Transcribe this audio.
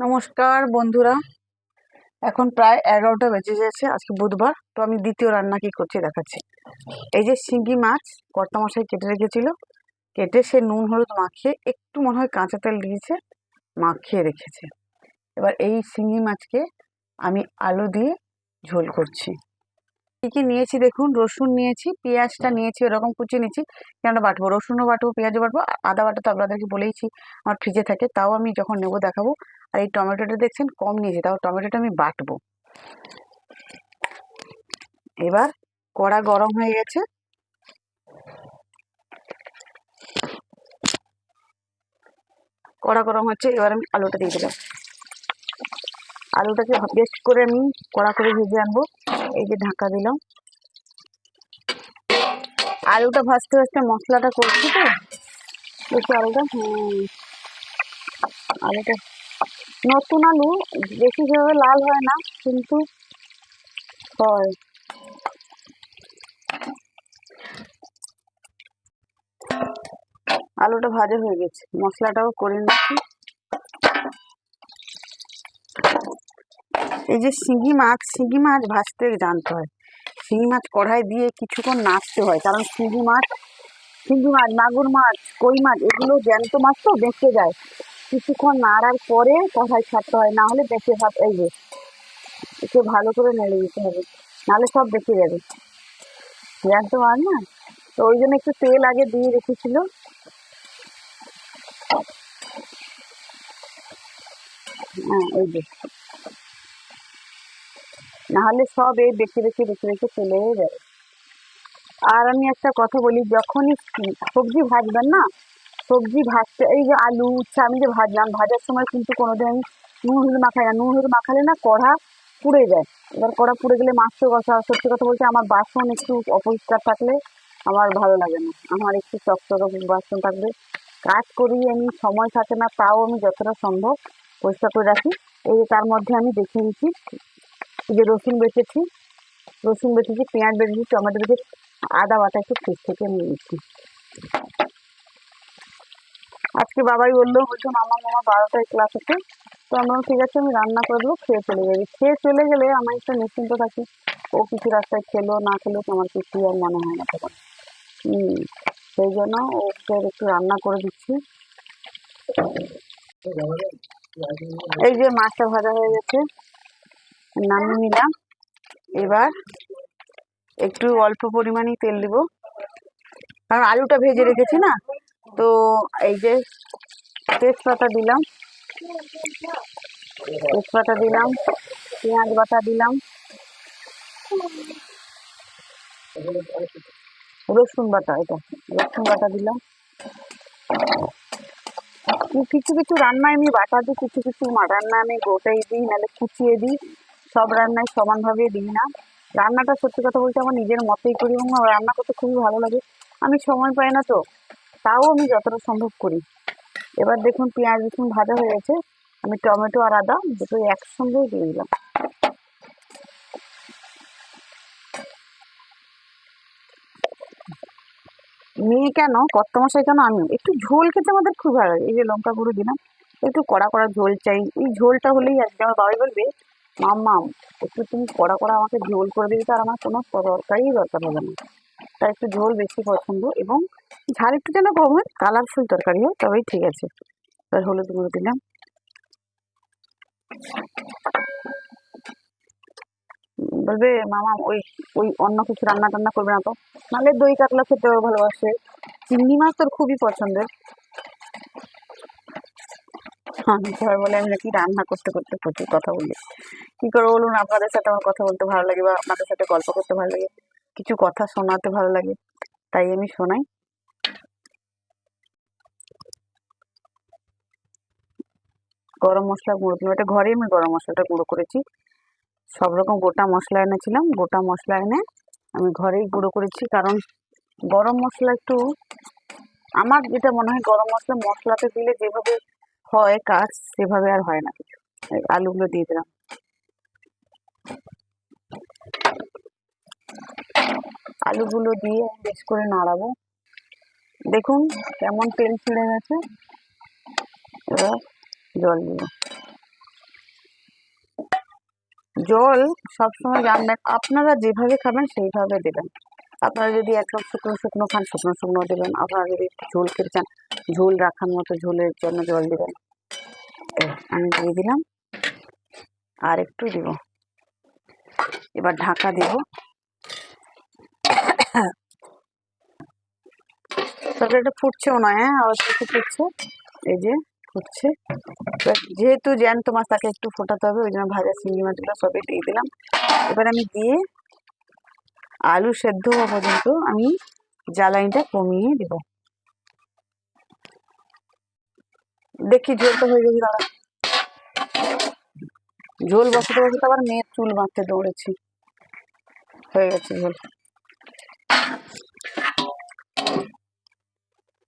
নমস্কার, বন্ধুরা। এখন প্রায় এগারোটা বেজে গেছে, আজকে বুধবার। তো আমি দ্বিতীয় রান্না কী করছি দেখাচ্ছি। এই যে শিঙ্গি মাছ, কর্তামশাই কেটে রেখেছিল। কেটে সে নুন, হলুদ মাখিয়ে একটু মনে হয় কাঁচা তেল দিয়েছে, মাখিয়ে রেখেছে। এবার এই শিঙ্গি মাছকে আমি আলু দিয়ে ঝোল করছি। কী কী নিয়েছি দেখুন? রসুন নিয়েছি, পেঁয়াজটা নিয়েছি, ওরকম কুচিয়ে নিয়েছি কেন বাটবো, রসুনও বাটবো, পেঁয়াজও বাটবো আদা বাটা তো আপনাদেরকে বলেইছি, আমার ফ্রিজে থাকে, তাও আমি যখন নেব দেখাবো। আর এই টমেটোটা দেখছেন কম নিয়েছি, তাও টমেটোটা আমি বাটবো। এবার কড়া গরম হয়ে গেছে। কড়া গরম হচ্ছে, এবার আমি আলুটা দিয়ে দিলাম আলুটাকে বেশ করে আমি কড়া করে ভেজে আনব। এই যে ঢাকা দিলাম। আলুটা ভাজতে ভাজতে মশলাটা করছি তো। দেখি আলুটা আলুটা নতুন আলু, বেশি সেভাবে লাল হয় না, কিন্তু হয়। আলুটা ভাজা হয়ে গেছে, মশলাটাও করে নিচ্ছি। এই যে শিঙি মাছ শিঙি মাছ ভাজতে জানতে হয়। শিঙি মাছ কড়াই দিয়ে কিছুক্ষণ নাড়তে হয়, কারণ শিঙি মাছ শিঙি মাছ, মাগুর মাছ, কই মাছ, এগুলো জ্যান্ত মাছ তো বেঁচে যায়। কিছুক্ষণ নাড়ার পরে কড়াই ছাড়তে হয়, না হলে বেঁচে ভাব এই যে একটু ভালো করে নেড়ে দিতে হবে, নাহলে সব বেঁচে যাবে। জ্যান্ত মাছ না? তো ওই জন্য একটু তেল আগে দিয়ে রেখেছিল। হ্যাঁ এই যে। নাহলে সব এই বেশি বেশি বেশি বেশি চলে যাবে। আর আমি একটা কথা বলি, যখনই সবজি ভাজবেন না? সবজি ভাজতে, এই যে আলু, উচ্ছে, আমি যে ভাজলাম, ভাজার সময় কিন্তু কোনোদিন আমি নুন হলুদ মাখাই না। নুন হলুদ মাখালে না কড়া পুড়ে যায়। এবার কড়া পুড়ে গেলে মাছটা কষা সত্যি কথা বলতে আমার বাসন একটু অপরিষ্কার থাকলে আমার ভালো লাগে না। আমার একটু চকচক বাসন থাকবে। কাজ করি আমি, সময় থাকে না, তাও আমি যতটা সম্ভব পরিষ্কার করে রাখি। এই তার মধ্যে আমি দেখে নিচ্ছি। এই যে রসুন বেটেছি রসুন বেটেছি, পেঁয়াজ বেটেছি, টমেটো বেটেছি, আদা বাটা একটু ফ্রিজ থেকে নিয়ে নিচ্ছি। আজকে বাবাই বলল, বলছো, মামা মামা, বারোটায় ক্লাস আছে। তো আমরা ঠিক আছে, আমি রান্না করে দেবো, খেয়ে চলে যাবি। খেয়ে চলে গেলে আমার একটু নিশ্চিন্ত থাকি, ও কিছু রাস্তায় খেলো, না খেলো আমার কিছু আর মনে হয় না তখন। হম, সেই জন্য ওকে একটু রান্না করে দিচ্ছি। এই যে মাছটা ভাজা হয়ে গেছে। নামিয়ে নিলাম। এবার একটু অল্প পরিমাণেই তেল দিব। কারণ আলুটা ভেজে রেখেছি না, তো এই যে তেজপাতা দিলাম। তেজপাতা দিলাম, পেঁয়াজ বাটা দিলাম। রসুন বাটা এটা, রসুন বাটা দিলাম। কিছু কিছু রান্নায় আমি বাটা দিই, কিছু কিছু রান্না আমি গোটাই দিই, নাহলে কুচিয়ে দিই। সব রান্নায় সমানভাবে দিই না। রান্নাটা সত্যি কথা বলতে আমার নিজের মতোই করি এবং রান্না করতে খুবই ভালো লাগে। আমি সময় পাই না তো, তাও আমি যতটা সম্ভব করি। এবার দেখুন পেঁয়াজ রসুন ভাজা হয়ে গেছে। আমি টমেটো আর আদা দুটো একসঙ্গেই দিয়ে দিলাম। মেয়ে কেন? কর্তমশাই কেন? আমি। একটু ঝোল খেতে আমাদের খুব ভালো লাগে। এই যে লঙ্কা গুঁড়ো দিলাম, একটু কড়া কড়া ঝোল চাই। এই ঝোলটা হলেই আজকে আমার বাবাই বলবে মাম্মাম একটু তুমি কড়া কড়া আমাকে ঝোল করে দিবি তো আর আমার কোনো তরকারি দরকার হবে না। তাই একটু ঝোল বেশি পছন্দ এবং ঝাল একটু যেন কম হয়, কালারফুল তরকারি হয় তবেই ঠিক আছে। এবার হলুদ গুঁড়ো দিলাম। বলবে, মামা, ওই ওই অন্য কিছু রান্না টান্না করবে না তো? নাহলে দই কাতলা খেতেও ভালোবাসে। চিংড়ি মাছ তোর খুবই পছন্দের। আমি সবাই বলে আমি নাকি রান্না করতে করতে প্রচুর কথা বলি। কি করে বলুন, আপনাদের সাথে আমার কথা বলতে ভালো লাগে বা আপনাদের সাথে গল্প করতে ভালো লাগে, কিছু কথা শোনাতে ভালো লাগে, তাই আমি শোনাই। গরম মশলা গুঁড়ো দিলাম এটা ঘরেই আমি গরম মশলাটা গুঁড়ো করেছি। সব রকম গোটা মশলা এনেছিলাম, গোটা মশলা এনে আমি ঘরেই গুঁড়ো করেছি, কারণ গরম মশলা একটু, আমার যেটা মনে হয় গরম মশলা মশলাতে দিলে যেভাবে হয় কাজ, সেভাবে আর হয় না কিছু। আলুগুলো দিয়ে দিলাম। আলুগুলো দিয়ে বেশ করে নাড়াবো। দেখুন কেমন তেল ছেড়ে গেছে। এবার জল দিব জল সবসময় রান্না আপনারা যেভাবে খাবেন সেইভাবে দেবেন। আপনারা যদি একদম শুকনো শুকনো খান, শুকনো শুকনো দেবেন। আপনারা যদি ঝোল খেতে চান, ঝোল রাখার মতো ঝোলের জন্য জল দেবেন। আমি দিয়ে দিলাম। আর একটু দিব। এবার ঢাকা দেব। তরকারিটা ফুটছেও না হ্যাঁ? আওয়াজ থেকে ফুটছে। এই যে, ফুটছে। যেহেতু জ্যান্ত মাছ, তাকে একটু ফোটাতে হবে, ওই জন্য ভাজা চিংড়ি মাছগুলো সবই দিয়ে দিলাম। এবার আমি দিয়ে আলু সেদ্ধ হওয়া পর্যন্ত আমি জ্বালানিটা কমিয়ে দেব। দেখি ঝোলটা হয়ে গেছে দাঁড়া ঝোল বসাতে বসাতে আবার মেয়ের চুল বাঁধতে দৌড়েছি। হয়ে গেছে ঝোল।